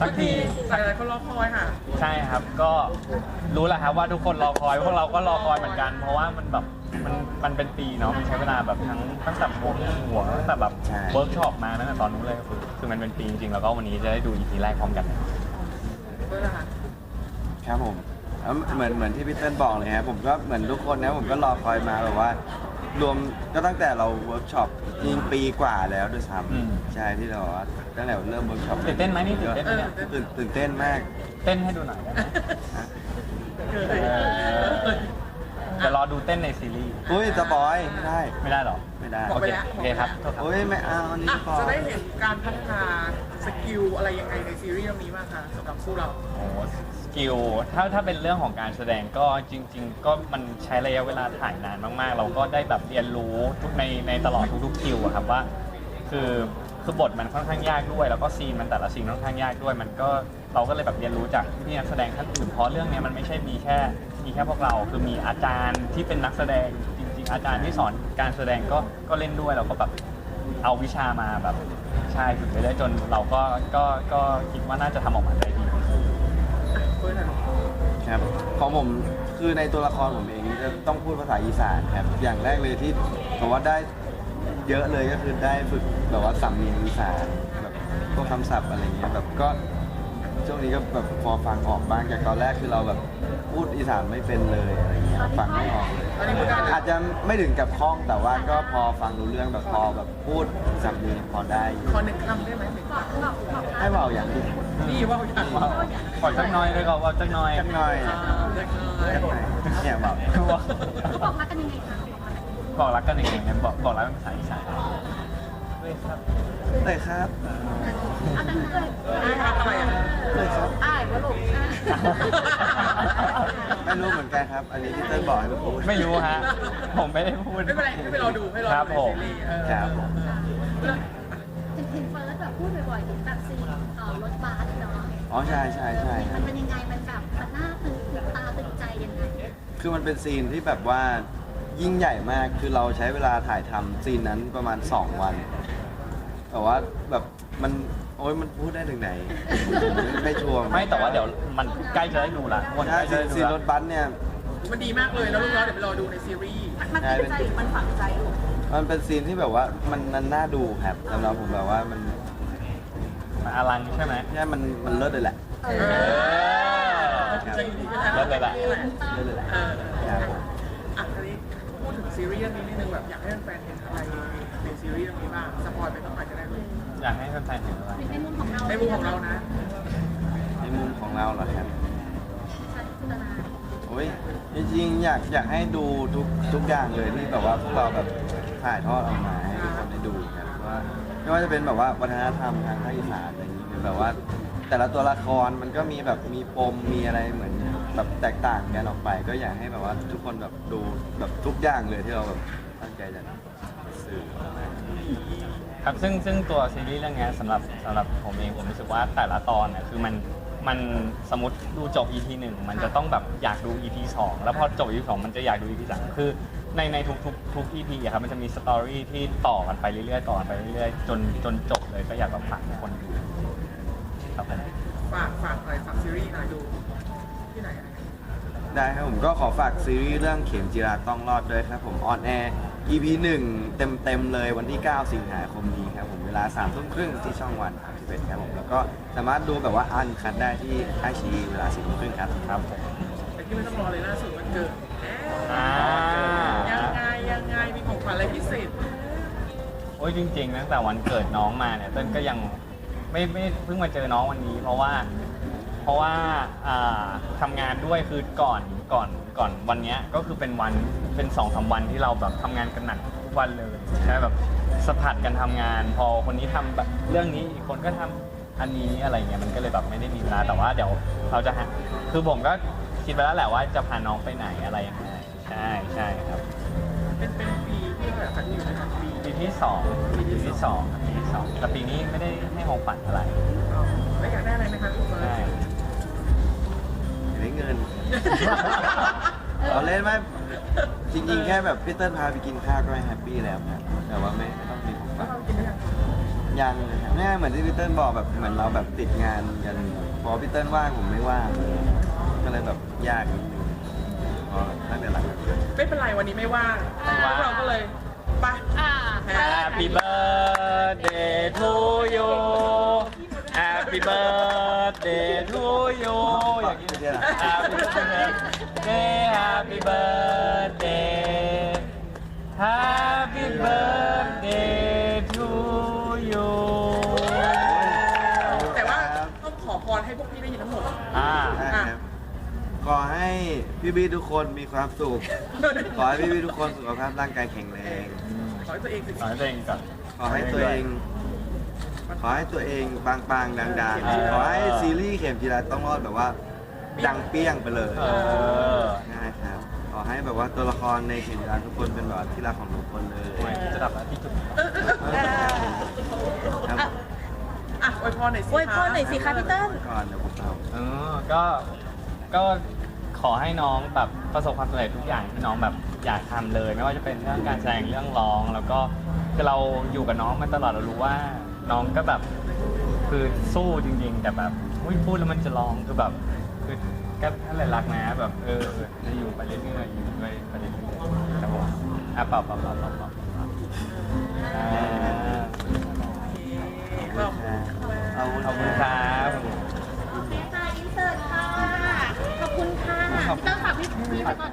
สักทีหลายๆคนรอคอยค่ะ ใช่ครับก็รู้แล้วครับว่าทุกคนรอคอยพวกเราก็รอคอยเหมือนกัน เพราะว่ามันแบบมันมันเป็นปีเนาะมันใช้เวลาแบบทั้งตั้งแต่วงหัวตั้งแต่แบบใช่ เวิร์กช็อปมาตั้งแต่ตอนนู้นเลยคือคือมันเป็นปีจริงๆแล้วก็วันนี้จะได้ดู EP แรกพร้อมกันเพื่อนนะคะครับผมแล้วเหมือนเหมือนที่พี่เติ้ลบอกเลยครับผมก็เหมือนทุกคนนะผมก็รอคอยมาแบบว่า รวมก็ตั้งแต่เราเวิร์กช็อปจริงปีกว่าแล้วด้วยซ้อืมำใช่ที่เราว่าตั้งแต่เริ่มเวิร์กช็อปตื่นเต้นไหมนี่ตื่นเต้นไหมเนี่ย ตื่นตื่นเต้นมากเต้นให้ดูหน่อยได้ไหมเออเออจะรอดูเต้นในซีรีส์ อุ้ยสปอยไม่ได้ไม่ได้หรอ ไม่ได้ โอเค โอเคครับโทษครับโอ้ยไม่เอาอันนี้อะสปอยจะได้เห็นการพัฒนาสกิลอะไรยังไงในซีรีส์เรื่องนี้บ้างคะสำหรับคู่เรา โอ้สกิลถ้าถ้าเป็นเรื่องของการแสดงก็จริง ๆ ก็มันใช้ระยะเวลาถ่ายนานมากๆ เราก็ได้แบบเรียนรู้ทุกในในตลอดทุกๆคิวอะครับว่า คือคือบทมันค่อนข้างยากด้วย แล้วก็ซีนมันแต่ละซีนค่อนข้างยากด้วย มันก็เราก็เลยแบบเรียนรู้จากพี่นักแสดงท่านอื่นเพราะเรื่องเนี้ยมันไม่ใช่มีแค่มีแค่พวกเรา คือมีอาจารย์ที่เป็นนักแสดงจริงๆ อาจารย์ที่สอนการแสดงก็ก็เล่นด้วยเราก็แบบเอาวิชามาแบบใช่ฝึกไปเรื่อยจนเราก็ก็ก็คิดว่าน่าจะทำออกมาได้ดีครับของผมคือในตัวละครผมเองจะต้องพูดภาษาอีสานครับ อย่างแรกเลยที่ผมว่าได้เยอะเลยก็คือได้ฝึกแบบว่าสำเนียงอีสานแบบพวกคำศัพท์อะไรเงี้ยแบบก็ ช่วงนี้ก็แบบพอฟังออกบ้างจากตอนแรกคือเราแบบพูดอีสานไม่เป็นเลยอะไรเงี้ยฟังไม่ออกเลยตอนนี้พูดได้เลย อาจจะไม่ถึงกับคล่องแต่ว่าก็พอฟังรู้เรื่องแบบพอแบบพูดสำเนียงพอได้อยู่ขอหนึ่งคำได้ไหมหนึ่งคให้เบาอย่างที่ำนี่ว่าอยากว้าวขอจักหน้อยเลยก็ว่าจักหน้อยจักหน่อยอ่าเล็กน้อยจักหน่อยเนี่ยเบาบอกรักกันยังไงคะบอกรักกันยังไงเนี่ยบอกบอกรักเป็นภาษาอีสานด้วยครับเลยครับเอาดังเลยนี่ครับอะไรอะ เลยครับอ้ายวะลูกไม่รู้เหมือนกันครับ อันนี้พี่เติ้ลบอกให้ผมพูด ไม่รู้ฮะ ผมไม่ได้พูดไม่เป็นไรให้ไปรอดูให้รอครับดูผม ในซีรีส์เออครับผม เห็นเห็นเฟิร์สแบบพูดบ่อยๆถึงแบบซีนเอ่อรถบัสเนาะอ๋อใช่ใช่ใช่คมัรับนเป็นยังไงมันแบบมันน่าตื่นตาตื่นใจยังไงคือมันเป็นซีนที่แบบว่ายิ่งใหญ่มาก คือเราใช้เวลาถ่ายทำซีนนั้นประมาณ 2 วัน แต่ว่าแบบมันโอ้ยมันพูดได้ถึงไหน ไม่ชัวร์ไม่แต่ว่าเดี๋ยวมันใกล้จะได้ดูละวันถ้าใกล้จะซีได้นดูซีนรละถบัสเนี่ย มันดีมากเลยแล้วลูกน้องเดี๋ยวไปรอดูในซีรีส์มันตื่นใจหรือมันฝังใจลูกมันเป็นซีนที่แบบว่ามันมันน่าดูครับสำหรับผมแบบว่ามันมันอลังใช่ไหมแค่มันมันเลิศเลยแหละ เอเอออจริงดีเลิศเลยล่ะ เลิศเลยแหละเออครับผมอะทีนี้พูดถึงซีรีส์เรื่องนี้นิดนึงแบบอยากให้แฟนๆเห็นอะไร ในซีรีส์เรื่องนี้บ้างสปอยไปต้องหน่อยจะได้รู้อยากให้แฟนๆเห็นอะไรในมุมของเราในมุมของเรานะในมุมของเราเหรอครับฉันจินตนาโอ้ยจริงๆอยากอยากให้ดูทุกทุกอย่างเลยที่แบบว่าพวกเราแบบถ่ายทอดออกมาให้ทุกคนได้ดูครับว่าไม่ว่าจะเป็นแบบว่าวัฒนธรรมทางภาคอีสานอะไรอย่างนี้หรือแบบว่า แต่ละตัวละครมันก็มีแบบมีปมมีอะไรเหมือนแบบแตกต่างกันออกไป ก็อยากให้แบบว่าทุกคนแบบดูแบบทุกอย่างเลยที่เราแบบตั้งใจจะ สื่อออกมาครับซึ่งซึ่งตัวซีรีส์เรื่องเนี้ยสำหรับสำหรับผมเองผมรู้สึกว่าแต่ละตอนเนี่ยคือมันมันสมมติดูจบ EP หนึ่งมันจะต้องแบบอยากดู EP สองแล้วพอจบ EP สองมันจะอยากดู EP สามคือในในทุกทุกทุก EP อะครับมันจะมีสตอรี่ที่ต่อกันไปเรื่อยๆต่อกันไปเรื่อยๆจนจนจบเลยก็อยากแบบฝากให้คนดูครับผม ฝากฝากหน่อยฝากซีรีส์หน่อยดูที่ไหนอะ ได้ครับผมก็ขอฝากซีรีส์เรื่องเข็มจีราต้องรอดด้วยครับผมออนแอร์ EP 1เต็มเต็มๆเลยวันที่ 9 สิงหาคมนี้ครับผมเวลา3ทุ่มครึ่งที่ช่องวัน31ครับผมแล้วก็สามารถดูแบบว่าอันคัดได้ที่ไอชีเวลา4ทุ่มครึ่งครับครับผมแต่ที่ไม่ต้องรอเลยล่าสุดมันเกิดอ่ายังไงยังไงมีของขวัญอะไรพิเศษโอ้ยจริงๆตั้งแต่วันเกิดน้องมาเนี่ยเต้นก็ยังไม่ไม่เพิ่งมาเจอน้องวันนี้ เพราะว่า เพราะว่าอ่าทำงานด้วยคือก่อนก่อน ก่อนวันเนี้ยก็คือเป็นวันเป็นสองสามวันที่เราแบบทำงานกันหนักทุกวันเลยใช่แบบสะพัดกันทำงาน พอคนนี้ทำแบบเรื่องนี้อีกคนก็ทำอันนี้อะไรเงี้ยมันก็เลยแบบไม่ได้มีเวลาแต่ว่าเดี๋ยวเราจะหาคือผมก็คิดไปแล้วแหละว่าจะพาน้องไปไหนอะไรยังไงใช่ใช่ครับ เป็นเป็นปีที่แบบขันอยู่นะครับปีปีที่สองปีที่สองครับปีที่สองแต่ปีนี้ไม่ได้ให้ของขวัญอะไร แล้วอยากได้อะไรไหมครับคุณเฟิร์ใช่สอยากได้ เงินเราเล่นไหมจริงๆ แค่แบบพี่เติ้ลพาไปกินข้าวก็แฮปปี้แล้วครับแต่ว่าไม่ไม่ต้องมีของแล้ฝาวกเรากินได้ยังยังนะครับเนี่ยเหมือนที่พี่เติ้ลบอกแบบเหมือนเราแบบติดงานกันพอพี่เติ้ลว่างผมไม่ว่างก็เลยแบบยากนิดนึงพอตั้งแต่หลังจากนั้นไม่เป็นไรวันนี้ไม่ว่างพวกเราก็เลยไปอ่า Happy birthday to you Happy birthday to you อย่างนี้ไม่ใช่เหรอ Happy birthday Happy birthday Happy birthday to you แต่ว่าต้องขอพรให้พวกพี่ได้ยินทั้งหมด อ่าใช่ครับขอให้พี่บีทุกคนมีความสุข ขอให้พี่บีทุกคนสุขภาพร่างกายแข็งแรง ขอให้ตัวเองสิขอให้ตัวเองก่อน ขอให้ตัวเอง ขอให้ตัวเองปังๆดังเออๆขอให้ซีรีส์เข็มจีราต้องรอดแบบว่า ดังเปี้ยงไปเลยเออ นะครับขอให้แบบว่าตัวละครในเข็มจีราทุกคนเป็นแบบที่รักของทุกคนเลย จะดับแล้วที่จุดครับ อะอวยพรหน่อยสิอวยพรหน่อยสิคะพี่เติ้ลก่อนเดี๋ยวผมเอาเออก็ก็ขอให้น้องแบบประสบความสำเร็จทุกอย่างที่น้องแบบอยากทำเลย ไม่ว่าจะเป็นเรื่องการแสดงเรื่องร้อง แล้วก็คือเราอยู่กับน้องมาตลอดเรารู้ว่า น้องก็แบบคือสู้จริง ๆ แต่แบบอุ๊ยพูดแล้วมันจะร้องคือแบบ คือก็ถ้าเลยรักนะแบบเออจะอยู่ไปเรื่อยๆอยู่ไปไปเรื่อยๆครับผมอะเปล่าเปล่าเปล่าเปล่าเปล่าอ่าขอบคุณเอาขอบคุณครับโอเคค่ะอินเสิร์ตค่ะ ขอบคุณค่ะพี่เต้าฝากพี่พี่ไปก่อน